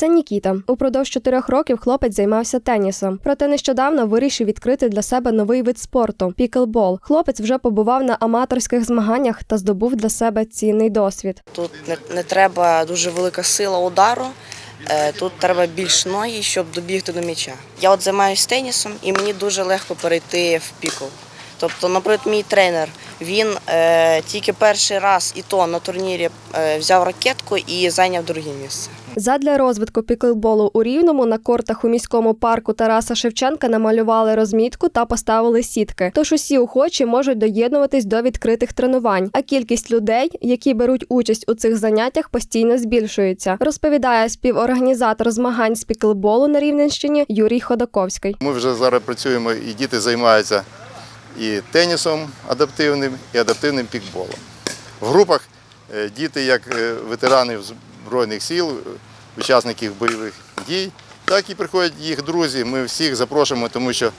Це Нікіта. Упродовж чотирьох років хлопець займався тенісом. Проте нещодавно вирішив відкрити для себе новий вид спорту піклбол. Хлопець вже побував на аматорських змаганнях та здобув для себе цінний досвід. Тут не, не треба дуже велика сила удару. е, Тут треба більш ноги, щоб добігти до м'яча. Я от займаюся тенісом і мені дуже легко перейти в пікл. Тобто, наприклад, мій тренер він е, тільки перший раз і то на турнірі е, взяв ракетку і зайняв друге місце. Задля розвитку піклболу у Рівному на кортах у міському парку Тараса Шевченка намалювали розмітку та поставили сітки. Тож усі охочі можуть доєднуватись до відкритих тренувань. А кількість людей, які беруть участь у цих заняттях, постійно збільшується. Розповідає співорганізатор змагань з піклболу на Рівненщині Юрій Ходаковський. Ми вже зараз працюємо, і діти займаються і тенісом адаптивним, і адаптивним пікболом. В групах е, діти, як е, ветерани Збройних сил, учасників бойових дій, так і приходять їх друзі. Ми всіх запрошуємо, тому що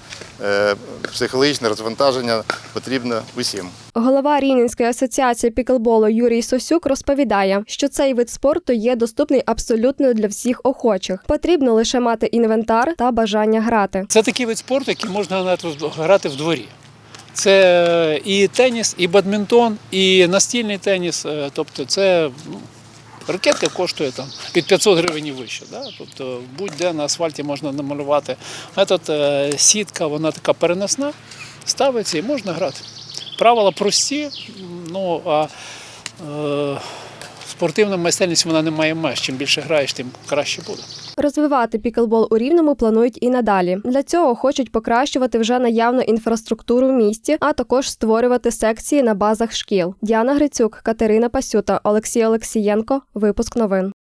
е, психологічне розвантаження потрібно усім. Голова Рівненської асоціації піклболу Юрій Сосюк розповідає, що цей вид спорту є доступний абсолютно для всіх охочих. Потрібно лише мати інвентар та бажання грати. Це такий вид спорту, який можна грати в дворі. Це і теніс, і бадмінтон, і настільний теніс. Е, Тобто це ну, ракетка коштує там від 500 гривень і вище. Да? Тобто будь-де на асфальті можна намалювати. А тут е, сітка, вона така переносна, ставиться і можна грати. Правила прості, ну а е, спортивна майстерність вона не має меж. Чим більше граєш, тим краще буде. Розвивати піклбол у рівному планують і надалі. Для цього хочуть покращувати вже наявну інфраструктуру в місті, а також створювати секції на базах шкіл. Діана Грицюк, Катерина Пасюта, Олексій Олексієнко. Випуск новин.